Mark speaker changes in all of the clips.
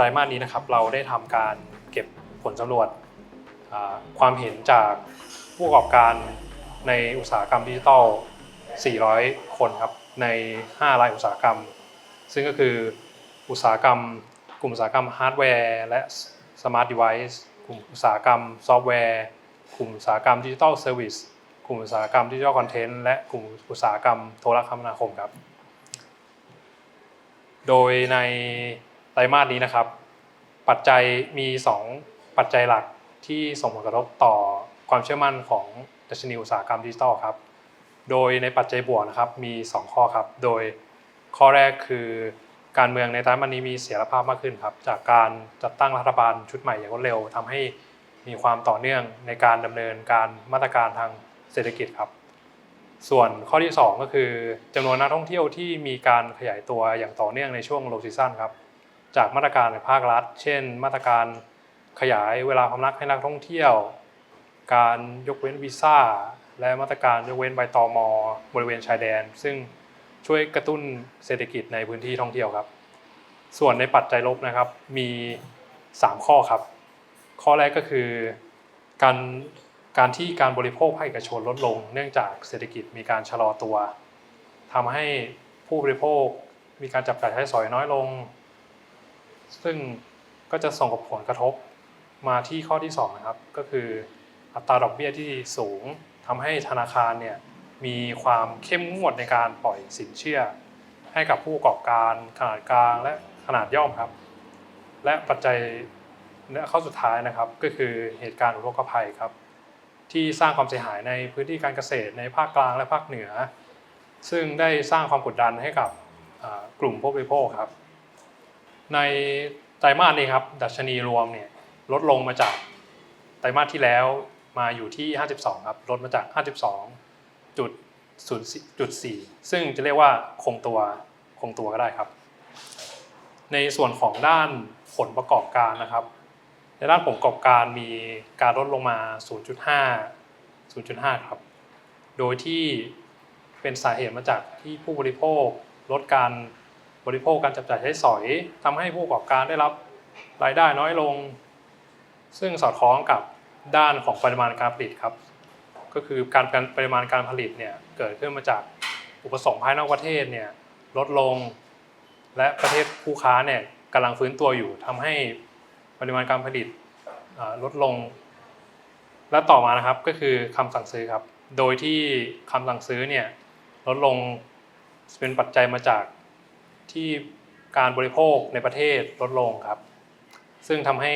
Speaker 1: ตรมาสนี้นะครับเราได้ทำการเก็บผลสำรวจความเห็นจากผู้ประกอบการในอุตสาหกรรมดิจิทัล 400 คนครับใน 5 รายอุตสาหกรรม ซึ่งก็คืออุตสาหกรรม กลุ่มอุตสาหกรรมฮาร์ดแวร์และสมาร์ทเดเวิ์กลุ่มอุตสาหกรรมซอฟต์แวร์ กลุ่มอุตสาหกรรมดิจิทัลเซอร์วิสกลุ่มอุตสาหกรรมดิจิทัลคอนเทนต์และกลุ่มอุตสาหกรรมโทรคมนาคมครับ โดยใน ไตรมาสนี้นะครับ ปัจจัยมี 2 ปัจจัยหลักที่ส่งผลกระทบต่อความเชื่อมั่นของดัชนีอุตสาหกรรมดิจิทัลครับ โดยในปัจจัยบวกนะครับมี 2 ข้อครับ โดยข้อแรกคือการเมืองในไตรมาสนี้มีเสถียรภาพมากขึ้นครับ จากการจัดตั้งรัฐบาลชุดใหม่อย่างรวดเร็วทำให้มีความต่อเนื่องในการดำเนินการมาตรการทางเศรษฐกิจครับ ส่วนข้อที่ 2 ก็คือจำนวนนักท่องเที่ยวที่มีการขยายตัวอย่างต่อเนื่องในช่วงโลซีซั่นครับ จากมาตรการในภาครัฐ เช่น มาตรการขยายเวลาพำนักให้นักท่องเที่ยว การยกเว้นวีซ่า และมาตรการยกเว้นใบตอมอบริเวณชายแดน ซึ่งช่วยกระตุ้นเศรษฐกิจในพื้นที่ท่องเที่ยวครับ ส่วนในปัจจัยลบนะครับมี 3 ข้อครับ ข้อแรกก็คือการการที่การบริโภคภาคเอกชนลดลง เนื่องจากเศรษฐกิจมีการชะลอตัวทำให้ผู้บริโภคมีการจับจ่ายใช้สอยน้อยลง ซึ่งก็จะส่งผลกระทบมาที่ข้อที่2นะครับ ก็คืออัตราดอกเบี้ยที่สูงทำให้ธนาคารเนี่ยมีความเข้มงวดในการปล่อยสินเชื่อ ให้กับผู้ประกอบการขนาดกลางและขนาดย่อมครับ และปัจจัยและข้อสุดท้ายนะครับ ก็คือเหตุการณ์อุทกภัยครับ ที่สร้างความเสียหายในพื้นที่การเกษตรในภาคกลางและภาคเหนือ ซึ่งได้สร้างความกดดันให้กับกลุ่มผู้บริโภคครับ ในไตรมาสนี้ครับ ดัชนีรวมเนี่ยลดลงมาจากไตรมาสที่แล้วมาอยู่ที่ 52 ครับ ลดมาจาก 52จุดจุด4ซึ่งจะเรียกว่าคงตัวคงตัวก็ได้ครับ ในส่วนของด้านผลประกอบการนะครับ ในด้านผลประกอบการมีการลดลงมา 0.5 0.5 ครับ โดยที่เป็นสาเหตุมาจากที่ผู้บริโภคลดการ บริโภคการจับจ่ายใช้สอยทำให้ผู้ประกอบการได้รับรายได้น้อยลง ซึ่งสอดคล้องกับด้านของปริมาณการผลิตครับ ก็คือการปริมาณการผลิตเนี่ยเกิดขึ้นมาจากอุปสงค์ภายนอกประเทศเนี่ยลดลง และประเทศคู่ค้าเนี่ยกำลังฟื้นตัวอยู่ทำให้ปริมาณการผลิตลดลง และต่อมานะครับก็คือคำสั่งซื้อครับ โดยที่คำสั่งซื้อเนี่ยลดลงเป็นปัจจัยมาจาก ที่การบริโภคในประเทศลดลงครับ ซึ่งทำให้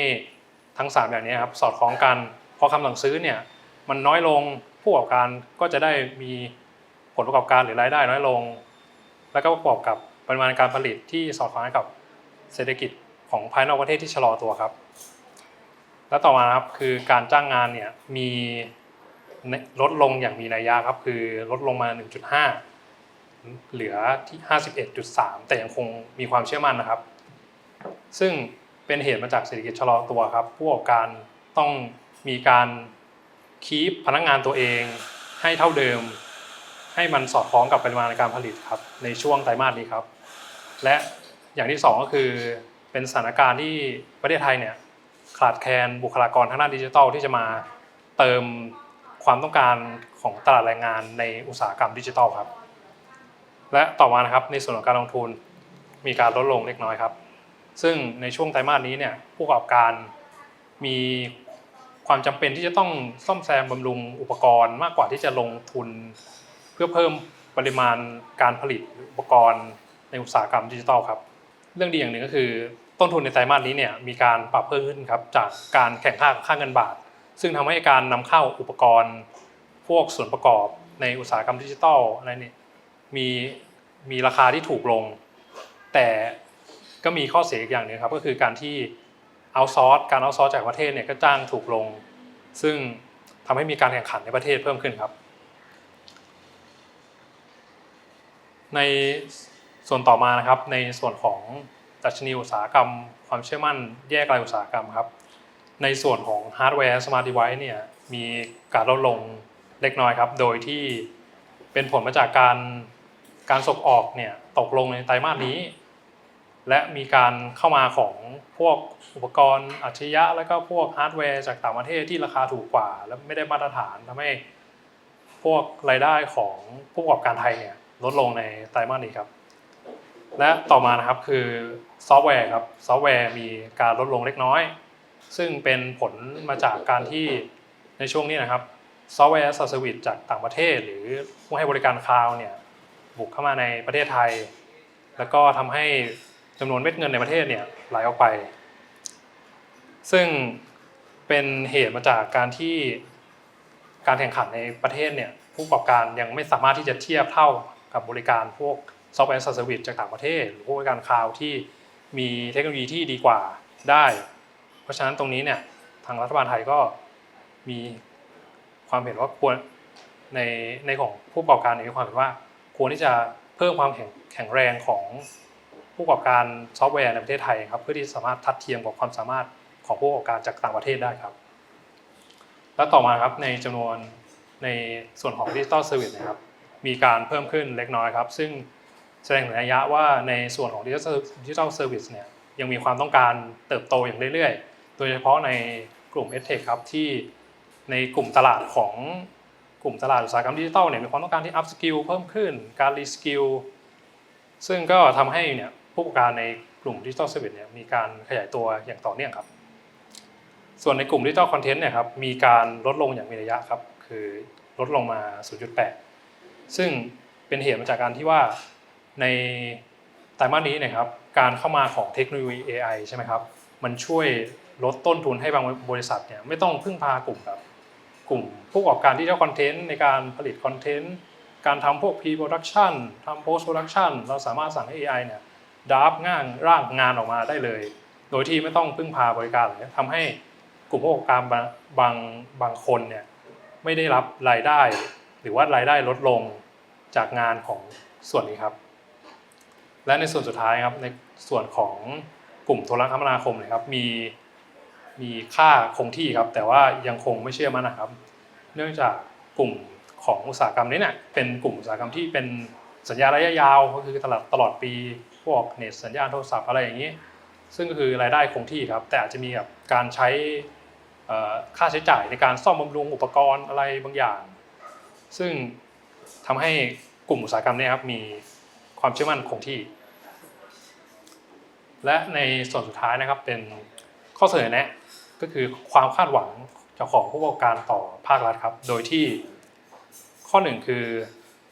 Speaker 1: ทั้ง 3 อย่างนี้ครับสอดคล้องกันพอคำสั่งซื้อเนี่ยมันน้อยลงผู้ประกอบการก็จะได้มีผลประกอบการหรือรายได้น้อยลง แล้วก็ประกอบกับปริมาณการผลิตที่สอดคล้องกับเศรษฐกิจของภายนอกประเทศที่ชะลอตัวครับ และต่อมาครับคือการจ้างงานเนี่ยมีลดลงอย่างมีนัยยะครับคือลดลงมา 1.5 เหลือที่ 51.3 แต่ยังคงมีความเชื่อมั่นนะครับ ซึ่งเป็นเหตุมาจากเศรษฐกิจชะลอตัวครับผู้ประกอบการต้องมีการคีปพนักงานตัวเองให้เท่าเดิม ให้มันสอดคล้องกับปริมาณการผลิตครับในช่วงไตรมาสนี้ครับ และอย่างที่สองก็คือเป็นสถานการณ์ที่ประเทศไทยเนี่ยขาดแคลนบุคลากรทางด้านดิจิทัลที่จะมาเติมความต้องการของตลาดแรงงานในอุตสาหกรรมดิจิทัลครับ และต่อมานะครับในส่วนของการลงทุนมีการลดลงเล็กน้อยครับ ซึ่งในช่วงไตรมาสนี้เนี่ยผู้ประกอบการมีความจำเป็นที่จะต้องซ่อมแซมบำรุงอุปกรณ์มากกว่าที่จะลงทุน เพื่อเพิ่มปริมาณการผลิตอุปกรณ์ในอุตสาหกรรมดิจิทัลครับ เรื่องดีอย่างหนึ่งก็คือ ต้นทุนในไตรมาสนี้เนี่ยมีการปรับเพิ่มขึ้นครับจากการแข่งข้าค่าเงินบาท ซึ่งทำให้การนำเข้าอุปกรณ์ พวกส่วนประกอบในอุตสาหกรรมดิจิทัลอะไรนี่ มีมีราคาที่ถูกลง แต่ก็มีข้อเสียอีกอย่างหนึงครับก็คือการที่เอาซอร์สการเอาซอร์สจากประเทศเนี่ยก็จ้างถูกลง ซึ่งทำให้มีการแข่งขันในประเทศเพิ่มขึ้นครับ ในส่วนต่อมานะครับในส่วนของดัชนีอุตสาหกรรม ความเชื่อมั่นแยกรายอุตสาหกรรมครับ ในส่วนของฮาร์ดแวร์สมาร์ทเดเวิ์เนี่ยมีการลดลงเล็กน้อยครับ โดยที่เป็นผลมาจากการ การส่งออกเนี่ยตกลงในไตรมาสนี้ และมีการเข้ามาของพวกอุปกรณ์อัจฉริยะ แล้วก็พวกฮาร์ดแวร์จากต่างประเทศที่ราคาถูกกว่า และไม่ได้มาตรฐานทำให้พวกรายได้ของผู้ประกอบการไทยเนี่ยลดลงในไตรมาสนี้ครับ และต่อมานะครับคือซอฟต์แวร์ครับซอฟต์แวร์มีการลดลงเล็กน้อย ซึ่งเป็นผลมาจากการที่ในช่วงนี้นะครับซอฟต์แวร์สัสวิตจากต่างประเทศ หรือผู้ให้บริการคลาวเนี่ย บุกเข้ามาในประเทศไทย แล้วก็ทำให้จำนวนเม็ดเงินในประเทศเนี่ยไหลออกไป ซึ่งเป็นเหตุมาจากการที่การแข่งขันในประเทศเนี่ยผู้ประกอบการยังไม่สามารถที่จะเทียบเท่ากับบริการพวกซอฟต์แวร์สัสวิตจากต่างประเทศ หรือผู้บริการคลาวที่มีเทคโนโลยีที่ดีกว่าได้ เพราะฉะนั้นตรงนี้เนี่ยทางรัฐบาลไทยก็มีความเห็นว่าควรในในของผู้ประกอบการมีความเห็นว่า ควรที่จะเพิ่มความแข็งแข็งแรงของผู้ประกอบการซอฟต์แวร์ในประเทศไทยครับเพื่อที่สามารถทัดเทียมกับความสามารถของผู้ประกอบการจากต่างประเทศได้ครับ และต่อมาครับในจำนวนในส่วนของดิจิ t a ลเซอร์วิสนะครับมีการเพิ่มขึ้นเล็กน้อยครับ ซึ่งแสดงถึงนัยยะว่าในส่วนของดิจิทัลเซอร์วิสเนี่ยยังมีความต้องการเติบโตอย่างเรื่อยๆ โดยเฉพาะในกลุ่ม e d t e c h ครับที่ในกลุ่มตลาดของ กลุ่มตลาดอุตสาหกรรมดิจิทัลเนี่ยมีความต้องการที่ up skill เพิ่มขึ้นการ re skill ซึ่งก็ทำให้เนี่ยผู้ประกอบการในกลุ่มดิจิทัลเซอร์วิสเนี่ยมีการขยายตัวอย่างต่อเนื่องครับ ส่วนในกลุ่มดิจิทัลคอนเทนต์เนี่ยครับมีการลดลงอย่างมีนัยยะครับ คือลดลงมา 0.8 ซึ่งเป็นเหตุมาจากการที่ว่าในไตรมาสนี้เนะครับการเข้ามาของเทคโนโลยี AI ใช่ไหมครับ มันช่วยลดต้นทุนให้บางบริษัทเนี่ยไม่ต้องพึ่งพากลุ่มแบบ กลุ่มผู้ประกอบการที่เจ้าคอนเทนต์ในการผลิตคอนเทนต์การทำพวก pre-production ทำ post-production เราสามารถสั่งให้ AI เนี่ยดับงานร่างงานออกมาได้เลย โดยที่ไม่ต้องพึ่งพาบริการเลยทำให้กลุ่มผู้ประกอบการบางบางคนเนี่ยไม่ได้รับรายได้ หรือว่ารายได้ลดลงจากงานของส่วนนี้ครับ และในส่วนสุดท้ายครับในส่วนของกลุ่มโทรคมนาคมเนะครับมี มีค่าคงที่ครับ แต่ว่ายังคงไม่เชื่อมั่นนะครับ เนื่องจากกลุ่มของอุตสาหกรรมนี้เนี่ยเป็นกลุ่มอุตสาหกรรมที่เป็นสัญญาระยะยาวก็คือตลอดตลอดปีพวกเน็ตสัญญาณโทรศัพท์อะไรอย่างนี้ ซึ่งก็คือรายได้คงที่ครับ แต่อาจจะมีแบบการใช้ค่าใช้จ่ายในการซ่อมบำรุงอุปกรณ์อะไรบางอย่าง ซึ่งทำให้กลุ่มอุตสาหกรรมนี้ครับมีความเชื่อมั่นคงที่ และในส่วนสุดท้ายนะครับเป็นข้อเสนอแนะ ก็คือความคาดหวังจากของผู้ประกอบการต่อภาครัฐครับ โดยที่ข้อหนึ่งคือ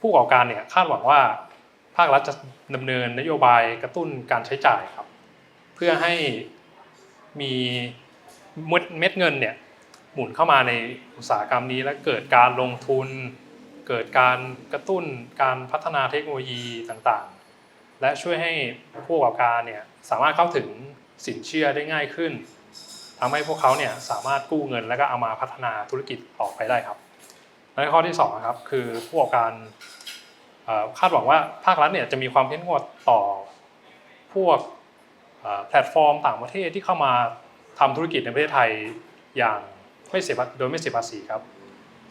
Speaker 1: ผู้ประกอบการเนี่ยคาดหวังว่าภาครัฐจะดำเนินนโยบายกระตุ้นการใช้จ่ายครับ เพื่อให้มีเม็ดเม็ดเงินเนี่ยหมุนเข้ามาในอุตสาหกรรมนี้และเกิดการลงทุน เกิดการกระตุ้นการพัฒนาเทคโนโลยีต่างๆ และช่วยให้ผู้ประกอบการเนี่ยสามารถเข้าถึงสินเชื่อได้ง่ายขึ้น ทำให้พวกเขาเนี่ยสามารถกู้เงิน แล้วก็เอามาพัฒนาธุรกิจต่อไปได้ครับและข้อที่สองครับคือผู้ประกอบการคาดหวังว่าภาครัฐเนี่ยจะมีความเข้มงวดต่อพวกแพลตฟอร์มต่างประเทศที่เข้ามาทำธุรกิจในประเทศไทยอย่างไม่เสียโดยไม่เสียภาษีครับ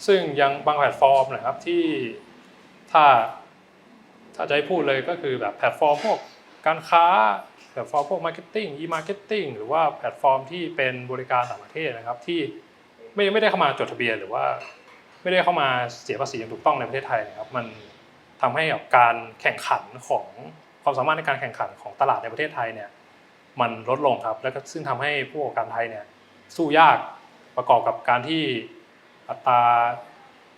Speaker 1: ซึ่งยังบางแพลตฟอร์มนะครับที่ถ้าถ้าจะให้พูดเลยก็คือแบบแพลตฟอร์มพวกการค้า แพลตฟอร์มพวกมาร์เก็ตติ้งอีมาร์เก็ตติ้งหรือว่าแพลตฟอร์มที่เป็นบริการต่างประเทศนะครับ ที่ไม่ไม่ได้เข้ามาจดทะเบียนหรือว่า ไม่ได้เข้ามาเสียภาษีอย่างถูกต้องในประเทศไทยนะครับ มันทำให้แบบการแข่งขันของความสามารถในการแข่งขันของตลาดในประเทศไทยเนี่ยมันลดลงครับ แล้วก็ซึ่งทำให้ผู้ประกอบการไทยเนี่ยสู้ยากประกอบกับการที่อัตรา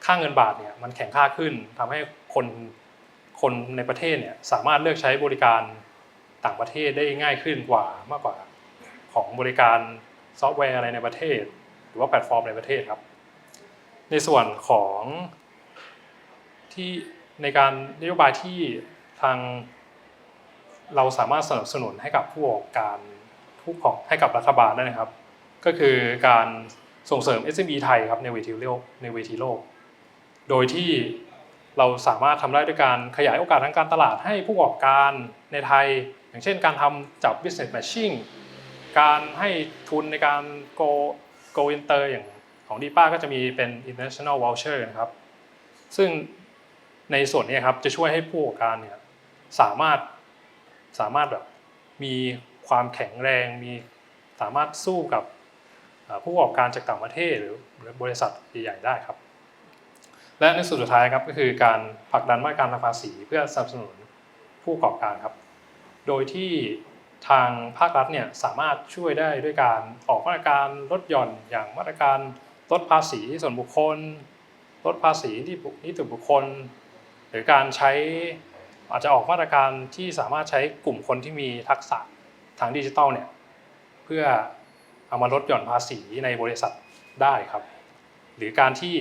Speaker 1: ค่าเงินบาทเนี่ยมันแข็งค่าขึ้นทำให้คนคนในประเทศเนี่ยสามารถเลือกใช้บริการ ต่างประเทศได้ง่ายขึ้นกว่ามากกว่าของบริการซอฟต์แวร์อะไรในประเทศ หรือว่าแพลตฟอร์มในประเทศครับ ในส่วนของที่ในการนโยบายที่ทางเราสามารถสนับสนุนให้กับผู้ประกอบการผู้ของให้กับรัฐบาลได้นะครับ ก็คือการส่งเสริม SME ไทยครับในเวทีโลกในเวทีโลก โดยที่เราสามารถทำได้ด้วยการขยายโอกาสทางการตลาดให้ผู้ประกอบการในไทย อย่างเช่นการทำจับ business matching การให้ทุนในการ go go inter อย่างของดีป้าก็จะมีเป็น international voucher นะครับ ซึ่งในส่วนนี้ครับจะช่วยให้ผู้ประกอบการเนี่ยสามารถสามารถแบบมีความแข็งแรง มีสามารถสู้กับผู้ประกอบการจากต่างประเทศหรือบริษัทใหญ่ๆได้ครับ และในส่วนสุดท้ายครับก็คือการผลักดันมาตรการทางภาษีเพื่อสนับสนุนผู้ประกอบการครับ โดยที่ทางภาครัฐเนี่ยสามารถช่วยได้ด้วยการออกมาตรการลดหย่อนอย่างมาตรการลดภาษีส่วนบุคคล ลดภาษีที่นิติบุคคล หรือการใช้อาจจะออกมาตรการที่สามารถใช้กลุ่มคนที่มีทักษะทางดิจิทัลเนี่ยเพื่อเอามาลดหย่อนภาษีในบริษัทได้ครับ หรือการที่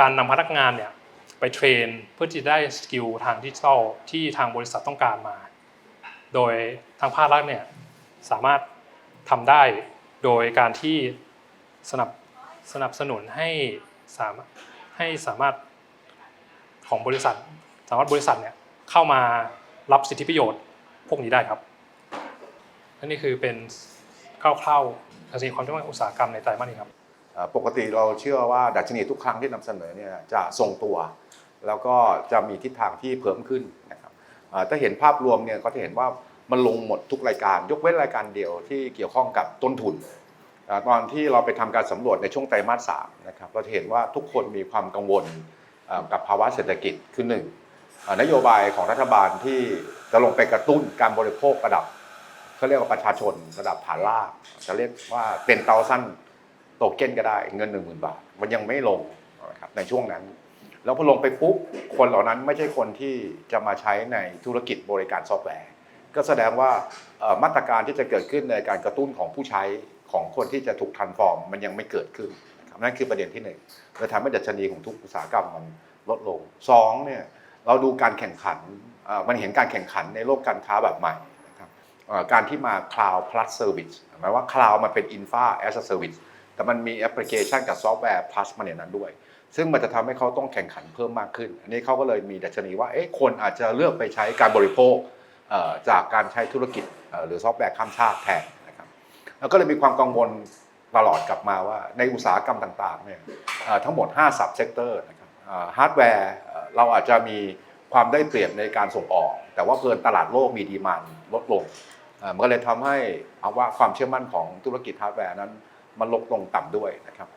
Speaker 1: การนำพนักงานเนี่ยไปเทรนเพื่อที่ได้สกิลทางดิจิทัลที่ทางบริษัทต้องการมา โดยทางภาครัฐเนี่ยสามารถทำได้โดยการที่สนับสนับสนุนให้สามารถให้สามารถของบริษัท สามารถบริษัทเนี่ยเข้ามารับสิทธิประโยชน์พวกนี้ได้ครับและนี่คือเป็นคร่าวๆดัชนีความต้องการอุตสาหกรรมในไตรมาสนี้ครับ
Speaker 2: ปกติเราเชื่อว่าดัชนีทุกครั้งที่นำเสนอเนี่ยจะทรงตัว แล้วก็จะมีทิศทางที่เพิ่มขึ้นนะครับ ถ้าเห็นภาพรวมเนี่ยก็จะเห็นว่ามันลงหมดทุกรายการ ยกเว้นรายการเดียวที่เกี่ยวข้องกับต้นทุนตอนที่เราไปทำการสำรวจในช่วงไตรมาสสามนะครับเราจะเห็นว่าทุกคนมีความกังวลกับภาวะเศรษฐกิจคือหนึ่งนโยบายของรัฐบาลที่จะลงไปกระตุ้นการบริโภคระดับเขาเรียกว่าประชาชนระดับฐานรากจะเรียกว่าเป็นเตาสั้นโตเก้นก็ได้เงิน 1 0,000 บาท มันยังไม่ลงนะครับในช่วงนั้น แล้วพอลงไปปุ๊บคนเหล่านั้นไม่ใช่คนที่จะมาใช้ในธุรกิจบริการซอฟต์แวร์ ก็แสดงว่ามาตรการที่จะเกิดขึ้นในการกระตุ้นของผู้ใช้ของคนที่จะถูกทันฟอร์มมันยังไม่เกิดขึ้นนั่นคือประเด็นที่หนึ่งเลยทำให้ดัชนีของทุกอุตสาหกรรมมันลดลงสองเนี่ยเราดูการแข่งขันมันเห็นการแข่งขันในโลกการค้าแบบใหม่นะครับการที่มา cloud plus service หมายว่า cloud มันเป็น infra as a service แต่มันมีแอปพลิเคชันกับซอฟต์แวร์ plus มาในนั้นด้วย ซึ่งมันจะทำให้เขาต้องแข่งขันเพิ่มมากขึ้น อันนี้เขาก็เลยมีดัชนีว่าเอ๊ะคนอาจจะเลือกไปใช้การบริโภคจากการใช้ธุรกิจหรือซอฟต์แวร์ข้ามชาติแทนนะครับแล้วก็เลยมีความกังวลตลอดกลับมาว่าในอุตสาหกรรมต่างๆเนี่ยทั้งหมด5ซับเซกเตอร์นะครับฮาร์ดแวร์เราอาจจะมีความได้เปรียบในการส่งออก แต่ว่าเพิ่นตลาดโลกมีดีมานลดลงเอ่อมันก็เลยทำให้เอาว่าความเชื่อมั่นของธุรกิจฮาร์ดแวร์นั้นมันลดลงต่ำด้วยนะครับ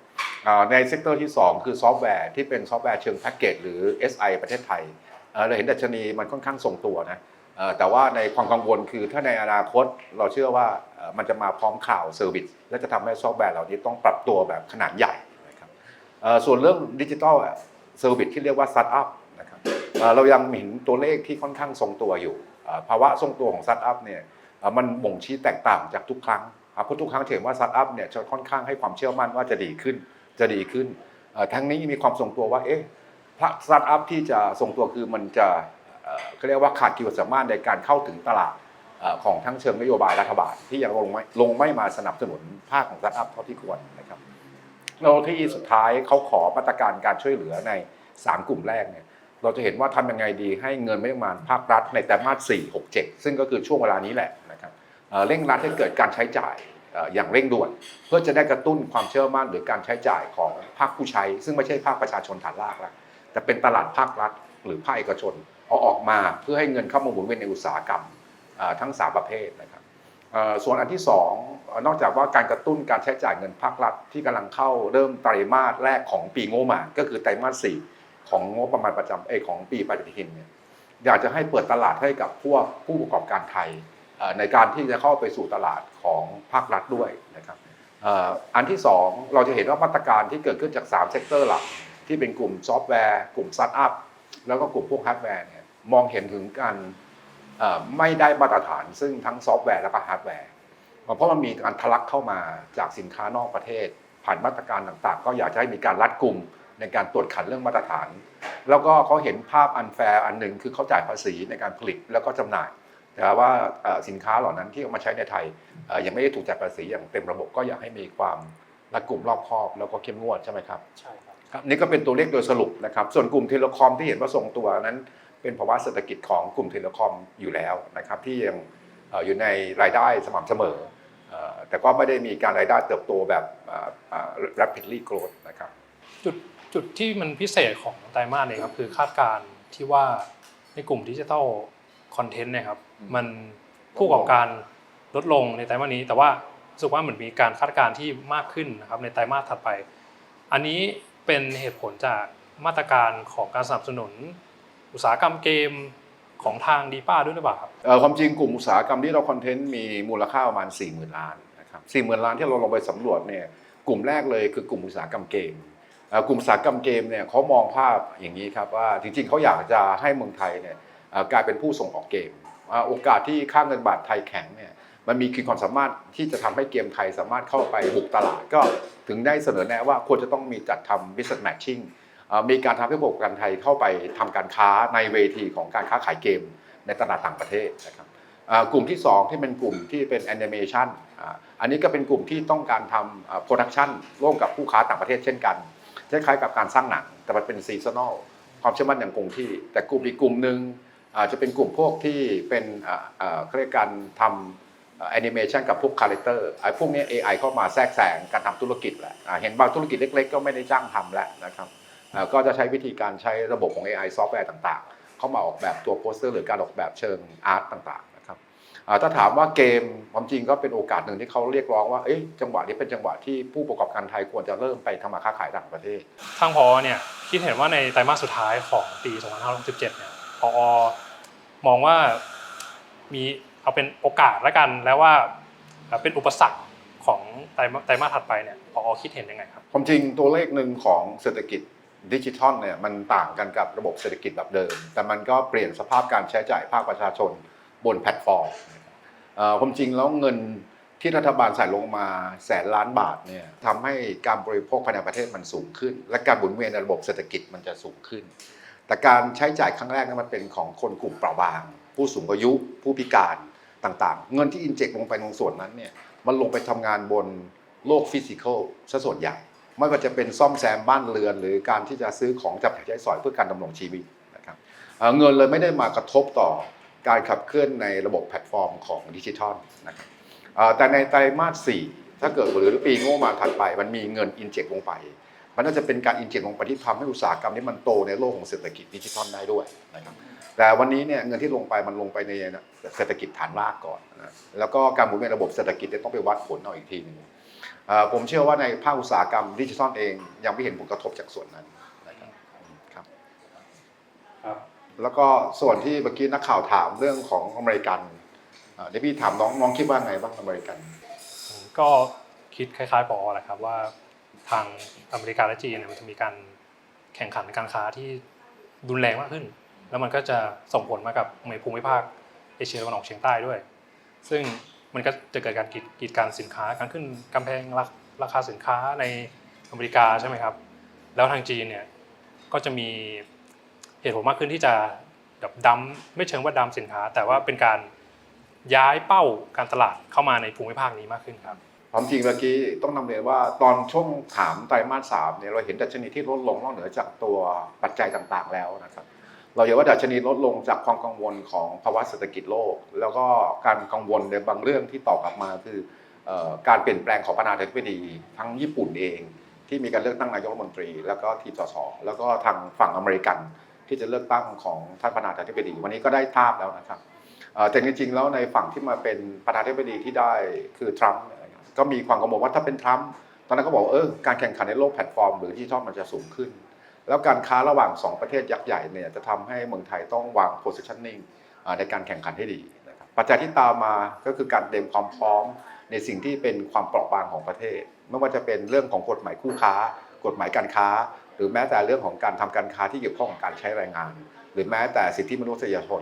Speaker 2: ในเซกเตอร์ที่ 2 คือซอฟต์แวร์ที่เป็นซอฟต์แวร์เชิงแพ็กเกจหรือ SI ประเทศไทยเราเห็นดัชนีมันค่อนข้างทรงตัวนะแต่ว่าในความกังวลคือถ้าในอนาคตเราเชื่อว่ามันจะมาพร้อมข่าวเซอร์วิสและจะทำให้ซอฟต์แวร์เหล่านี้ต้องปรับตัวแบบขนาดใหญ่นะครับส่วนเรื่องดิจิทัลเซอร์วิสที่เรียกว่าสตาร์ทอัพนะครับเรายังเห็นตัวเลขที่ค่อนข้างทรงตัวอยู่ ภาวะทรงตัวของสตาร์ทอัพเนี่ยมันบ่งชี้แตกต่างจากทุกครั้ง ครับเพราะทุกครั้งเห็นว่าสตาร์ทอัพเนี่ยจะค่อนข้างให้ความเชื่อมั่นว่าจะดีขึ้น จะดีขึ้น ทั้งนี้มีความทรงตัวว่า เอ๊ะพสตาร์ทอัพที่จะทรงตัวคือมันจะเขาเรียกว่าขาดขีดความสามารถในการเข้าถึงตลาดของทั้งเชิงนโยบายรัฐบาลที่ยังลงไม่ลงไม่มาสนับสนุนภาคของสตาร์ทอัพเท่าที่ควรนะครับแล้วที่สุดท้ายเขาขอมาตรการการช่วยเหลือใน 3 กลุ่มแรกเนี่ยเราจะเห็นว่าทำยังไงดีให้เงินไม่ประมาณภาครัฐในไตรมาส4 6 7 ซึ่งก็คือช่วงเวลานี้แหละนะครับ เร่งรัดให้เกิดการใช้จ่ายอย่างเร่งด่วน เพื่อจะได้กระตุ้นความเชื่อมั่นหรือการใช้จ่ายของภาคผู้ใช้ ซึ่งไม่ใช่ภาคประชาชนฐานรากแล้วแต่เป็นตลาดภาครัฐ หรือภาคเอกชนเอาออกมาเพื่อให้เงินเข้ามาหมุนเวียนในอุตสาหกรรมทั้ง 3 ประเภทนะครับส่วนอันที่2เอ่อนอกจากว่าการกระตุ้นการใช้จ่ายเงินภาครัฐที่กำลังเข้าเริ่มไตรมาสแรกของปีงบประมาณก็คือไตรมาส4ของงบประมาณประจำเอของปีปฏิทินเนี่ยอยากจะให้เปิดตลาดให้กับพวกผู้ประกอบการไทย ในการที่จะเข้าไปสู่ตลาดของภาครัฐด้วยนะครับอันที่ 2 เราจะเห็นว่ามาตรการที่เกิดขึ้นจาก 3 เซกเตอร์หลัก ที่เป็นกลุ่มซอฟต์แวร์ กลุ่มสตาร์ทอัพแล้วก็กลุ่มพวกฮาร์ดแวร์เนี่ยมองเห็นถึงการไม่ได้มาตรฐานซึ่งทั้งซอฟต์แวร์และก็ฮาร์ดแวร์เพราะมันมีการทะลักเข้ามาจากสินค้านอกประเทศ ผ่านมาตรการต่างๆ ก็อยากจะให้มีการรัดกลุ่มในการตรวจขันเรื่องมาตรฐาน แล้วก็เขาเห็นภาพอันแฟร์อันหนึ่งคือเขาจ่ายภาษีในการผลิตแล้วก็จำหน่าย แต่ว่าเอ่อสินค้าเหล่านั้นที่เอามาใช้ในไทยเอ่อยังไม่ได้ถูกจ่ายภาษีอย่างเต็มระบบก็อยากให้มีความรัดกุมรอบคอบแล้วก็เข้มงวดใช่ไหมครับ
Speaker 1: ใช่ครับ
Speaker 2: ครับนี่ก็เป็นตัวเลขโดยสรุปนะครับ ส่วนกลุ่มเทเลคอมที่เห็นว่าทรงตัวนั้น เป็นภาวะเศรษฐกิจของกลุ่มเทเลคอมอยู่แล้วนะครับ ที่ยังเอ่ออยู่ในรายได้สม่ำเสมอเอ่อแต่ก็ไม่ได้มีการรายได้เติบโตแบบเอ่อเอ่อ rapidly growth นะครับ
Speaker 1: จุดจุดที่มันพิเศษของไตรมาสเนี่ยครับคือคาดการณ์ที่ว่าในกลุ่มดิจิทัล คอนเทนต์เนี่ยครับ
Speaker 2: อืม
Speaker 1: มันผู้ประกอบการลดลงในไตรมาสนี้ แต่ว่ารู้สึกว่าเหมือนมีการคาดการณ์ที่มากขึ้นนะครับในไตรมาสถัดไป อันนี้เป็นเหตุผลจากมาตรการของการสนับสนุน อุตสาหกรรมเกมของทางดีป้าด้วยหรือเปล่าครับ
Speaker 2: เอ่อความจริงกลุ่มอุตสาหกรรมที่เราคอนเทนต์มีมูลค่าประมาณ 4 0,000 ล้านนะครับ4 0,000ล้านที่เราลงไปสำรวจเนี่ยกลุ่มแรกเลยคือกลุ่มอุตสาหกรรมเกมเอ่อกลุ่มอุตสาหกรรมเกมเนี่ยเขามองภาพอย่างนี้ครับว่าจริงๆเขาอยากจะให้เมืองไทยเนี่ยเอ่อ กลายเป็นผู้ส่งออกเกม โอกาสที่ค่าเงินบาทไทยแข็งเนี่ยมันมีขีดความสามารถที่จะทำให้เกมไทยสามารถเข้าไปบุกตลาด ก็ถึงได้เสนอแนะว่าควรจะต้องมีจัดทำ business matching มีการทำให้ระบบการไทยเข้าไปทำการค้าในเวทีของการค้าขายเกมในตลาดต่างประเทศนะครับกลุ่มที่ 2 ที่เป็นกลุ่มที่เป็นแอนิเมชันอันนี้ก็เป็นกลุ่มที่ต้องการทำโปรดักชันร่วมกับผู้ค้าต่างประเทศเช่นกันคล้ายๆกับการสร้างหนังแต่มันเป็นซีซันอลความเชื่อมั่นอย่างคงที่ แต่กลุ่มอีกกลุ่มหนึ่ง อาจจะเป็นกลุ่มพวกที่เป็นเขาเรียกการทำแอนิเมชันกับพวกคาแรคเตอร์ไอ้พวกนี้ AI เข้ามาแทรกแซงการทำธุรกิจแหละเห็นบางธุรกิจเล็ก ๆ ก็ไม่ได้จ้างทำแล้วนะครับก็จะใช้วิธีการใช้ระบบของ AI ซอฟต์แวร์ต่างๆ เข้ามาออกแบบตัวโปสเตอร์หรือการออกแบบเชิงอาร์ตต่างๆนะครับถ้าถามว่าเกมความจริงก็เป็นโอกาสหนึ่งที่เขาเรียกร้องว่าเอ้ยจังหวะนี้เป็นจังหวะที่ผู้ประกอบการไทยควรจะเริ่มไปทำมาค้าขายต่างประเทศ
Speaker 1: ทางพอเนี่ยคิดเห็นว่าในไตรมาสสุดท้ายของปี 2567เนี่ย พอมองว่ามีเอาเป็นโอกาสแล้วกันแล้วว่าเป็นอุปสรรคของไตรมาไตรมาสถัดไปเนี่ยพอคิดเห็นยังไงครับ
Speaker 2: ความจริงตัวเลขหนึ่งของเศรษฐกิจดิจิทัลเนี่ยมันต่างกันกับระบบเศรษฐกิจแบบเดิม แต่มันก็เปลี่ยนสภาพการใช้จ่ายภาคประชาชนบนแพลตฟอร์มความจริงแล้วเงินที่รัฐบาลใส่ลงมาแสนล้านบาทเนี่ยทำให้การบริโภคภายในประเทศมันสูงขึ้น และการหมุนเวียนในระบบเศรษฐกิจมันจะสูงขึ้น แต่การใช้จ่ายครั้งแรกนั้นมันเป็นของคนกลุ่มเปราะบาง ผู้สูงอายุผู้พิการต่างๆ เงินที่อินเจกลงไปในส่วนนั้นเนี่ยมันลงไปทำงานบนโลกฟิสิกอลซะส่วนใหญ่ ไม่ว่าจะเป็นซ่อมแซมบ้านเรือน หรือการที่จะซื้อของจับจ่ายใช้สอยเพื่อการดำรงชีวิตนะครับเเงินเลยไม่ได้มากระทบต่อการขับเคลื่อนในระบบแพลตฟอร์มของดิจิทัลนะครับแต่ในไตรมาส4ถ้าเกิดหรือปีงบประมาณถัดไป มันมีเงินอินเจกลงไป มันน่าจะเป็นการอินเจกลงไปที่ทำให้อุตสาหกรรมนี้มันโตในโลกของเศรษฐกิจดิจิทัลได้ด้วยนะครับแต่วันนี้เนี่ยเงินที่ลงไปมันลงไปในเศรษฐกิจฐานรากก่อนนะแล้วก็การหมุนเวียนระบบเศรษฐกิจเนี่ยต้องไปวัดผลเอาอีกทีหนึงเอ่อผมเชื่อว่าในภาคอุตสาหกรรมดิจิทัลเองยังไม่เห็นผลกระทบจากส่วนนั้นนะครับครับ
Speaker 1: ครับ
Speaker 2: แล้วก็ส่วนที่เมื่อกี้นักข่าวถามเรื่องของอเมริกันเอ่อเดี๋ยวพี่ถามน้องน้องคิดว่าไงบ้างอเมริกัน
Speaker 1: ผมก็คิดคล้ายๆปอแหละครับว่า ทางอเมริกาและจีนเนี่ยมันจะมีการแข่งขันการค้าที่รุนแรงมากขึ้น แล้วมันก็จะส่งผลมากับในภูมิภาคเอเชียตะวันออกเฉียงใต้ด้วย ซึ่งมันก็จะเกิดการกีดการสินค้าการขึ้นกำแพงราราคาสินค้าในอเมริกาใช่ไหมครับ แล้วทางจีนเนี่ยก็จะมีเหตุผลมากขึ้นที่จะแบบดัมไม่เชิงว่าดัมสินค้า แต่ว่าเป็นการย้ายเป้าการตลาดเข้ามาในภูมิภาคนี้มากขึ้นครับ
Speaker 2: ความจริงเมื่อกี้ต้องนำเรียนว่าตอนช่วงถามไตรมาสสามเนี่ยเราเห็นดัชนีที่ลดลงนอกเหนือจากตัวปัจจัยต่างๆแล้วนะครับ เราเห็นว่าดัชนีลดลงจากความกังวลของภาวะเศรษฐกิจโลก แล้วก็การกังวลในบางเรื่องที่ต่อกลับมาคือการเปลี่ยนแปลงของประธานาธิบดีทั้งญี่ปุ่นเอง ที่มีการเลือกตั้งนายกรัฐมนตรี แล้วก็ทีสสแล้วก็ทางฝั่งอเมริกัน ที่จะเลือกตั้งของท่านประธานาธิบดีวันนี้ก็ได้ทราบแล้วนะครับเอ่อแต่จริงๆแล้วในฝั่งที่มาเป็นประธานาธิบดีที่ได้คือทรัมป์ ก็มีความกังวลว่าถ้าเป็นทรัมป์ตอนนั้นก็บอกเออการแข่งขันในโลกแพลตฟอร์ม หรือที่ชอบมันจะสูงขึ้น แล้วการค้าระหว่าง 2 ประเทศยักษ์ใหญ่เนี่ยจะทำให้เมืองไทยต้องวาง positioning อ่าในการแข่งขันให้ดีนะครับปัจจัยที่ตามมาก็คือการเตรียมความพร้อมในสิ่งที่เป็นความเปราะบางของประเทศ ไม่ว่าจะเป็นเรื่องของกฎหมายคู่ค้า กฎหมายการค้า หรือแม้แต่เรื่องของการทำการค้าที่เกี่ยวข้องกับการใช้แรงงาน หรือแม้แต่สิทธิมนุษยชน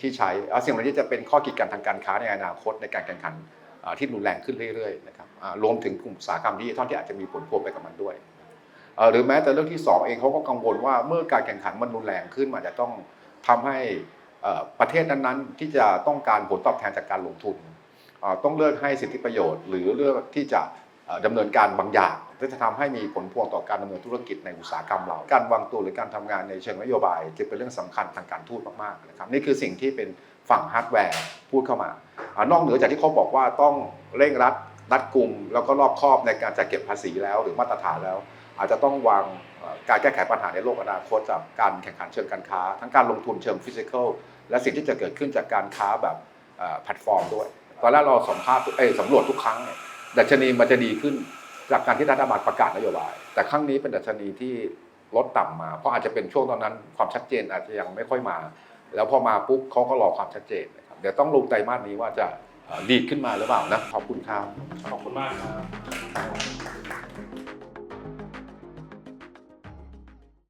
Speaker 2: ที่ใช้เอาสิ่งเหล่านี้จะเป็นข้อกีดกันทางการค้าในอนาคตในการแข่งขัน ที่รุนแรงขึ้นเรื่อยๆนะครับรวมถึงกลุ่มอุตสาหกรรมดิจิทัลที่อาจจะมีผลพวงไปกับมันด้วย หรือแม้แต่เรื่องที่ 2 เองเขาก็กังวลว่าเมื่อการแข่งขันมันรุนแรงขึ้นมันอาจจะต้องทำให้ประเทศนั้นๆ ที่จะต้องการผลตอบแทนจากการลงทุน ต้องเลือกให้สิทธิประโยชน์ หรือเลือกที่จะเอ่อดำเนินการบางอย่างที่จะทำให้มีผลพวงต่อการดำเนินธุรกิจในอุตสาหกรรมเรา การวางตัวหรือการทำงานในเชิงนโยบายจะเป็นเรื่องสำคัญทางการทูตมากๆนะครับนี่คือสิ่งที่เป็น ฝั่งฮาร์ดแวร์พูดเข้ามาอนอกเหนือจากที่เขาบอกว่าต้องเร่งรัดรัดกลุ่มแล้วก็รอบครอบในการจัดเก็บภาษีแล้วหรือมาตรฐานแล้ว อาจจะต้องวางการแก้ไขปัญหาในโลกอนาคตจากการแข่งขันเชิงการค้า ทั้งการลงทุนเชิงฟิสิกอลและสิ่งที่จะเกิดขึ้นจากการค้าแบบแพลตฟอร์มด้วย ตอนแรกเราสัมภาษณ์เอ้สำรวจทุกครั้งเนี่ยดัชนีมันจะดีขึ้นจากการที่รัฐบาลประกาศนโยบาย แต่ครั้งนี้เป็นดัชนีที่ลดต่ำมา เพราะอาจจะเป็นช่วงตอนนั้นความชัดเจนอาจจะยังไม่ค่อยมา แล้วพอมาปุ๊บเขาก็รอความชัดเจนนะครับเดี๋ยวต้องลงไตรมาสนี้ว่าจะดีดขึ้นมาหรือเปล่านะขอบคุณครับ
Speaker 1: ขอบคุณมากครับ